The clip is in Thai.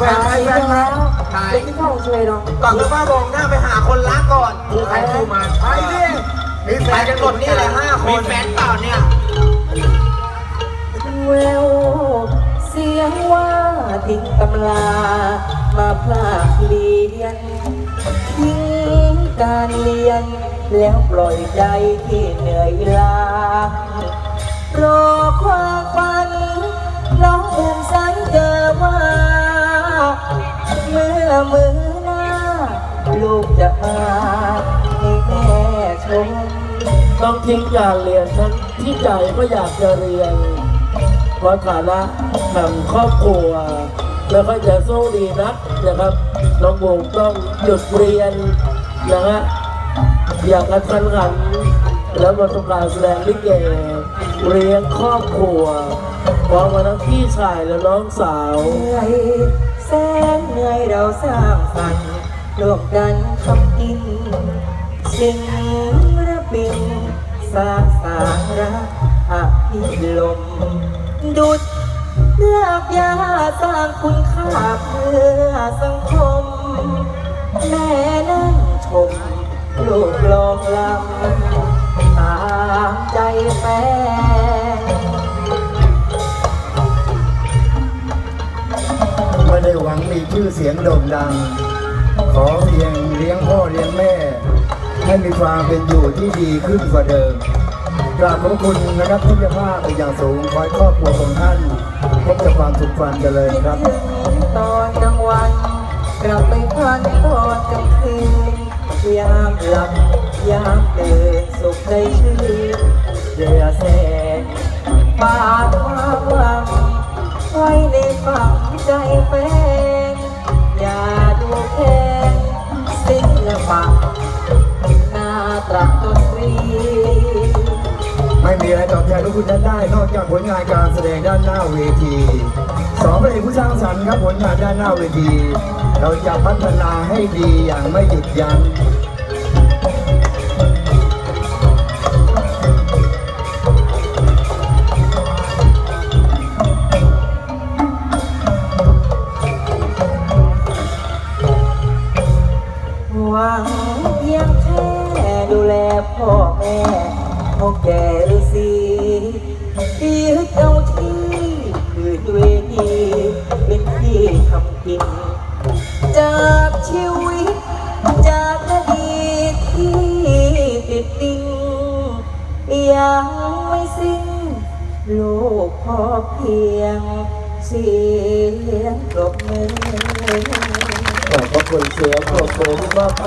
แฟนใครแฟนมใครเป็นที่พ่อช่วยน้องก่อนจะมาบอกหน้าไปหาคนรักก่อนกูใครกูมาไปดิมีแฟไปนกันหมดนี่แหละห้าคนมีแฟนเปล่าเนี่ยแววเสียงว่าทิ้งตำลา มาพลากเรียนทิ้งการเรียน แล้วปล่อยใจที่เหนื่อยล้ารอความฝัน มื่อมือหน้า ลูกจะมาให้แม่ชมต้องทิ้งการเรียนทั้งที่ใจก็อยากจะเรียนเพราะฐานะทางครอบครัว แล้วก็จะสู้ดีนักนะครับน้องบูมต้องหยุดเรียนนะฮะอยากกระทันหันแล้วประสบการแสดงลิเกเลี้ยงครอบครัวพร้อมกับทั้งพี่ชายและน้องสาว แสนเหนื่อยเราสร้างฝันร่วมกันทำกิน สิ่งระบินสาสาระอภิลม ดุดลากยาสร้างคุณค่าเพื่อสังคม แม่นั่งชมลูกลองลำตามใจแฟน ชื่อเสียงโด่งดัง ขอเพียงเลี้ยงพ่อเลี้ยงแม่ ให้มีความเป็นอยู่ที่ดีขึ้นกว่าเดิมกราบขอบคุณนะครับที่ภาพเป็นอย่างสูงคอยครอบครัวของท่านพบแต่ความสุขความเจริญครับ ตอนกลางวันกลับไปพันตอนกลางคืนยามหลับยามตื่นสุขในชื่นเดือแสนปาดควาวังไว้ในฝังใจแฟน ตรักดนตรีไม่มีอะไรตอบแทนทุกคุณท่านได้ นอกจากผลงานการแสดงด้านหน้าเวทีสองประเอกผู้สร้างสรรค์ครับผลงานด้านหน้าเวที เราจะพัฒนาให้ดีอย่างไม่หยุดยั้งหวัง พ่อแม่พ่อแก่ฤาษียึดเอาที่คือเวทีเป็นที่ทำกิน จากชีวิต จากอดีตที่ติดติงยังไม่สิ้นลูกพอเพียงเสียงปรบมือขอบพระคุณเสียงปรบมือที่มอบ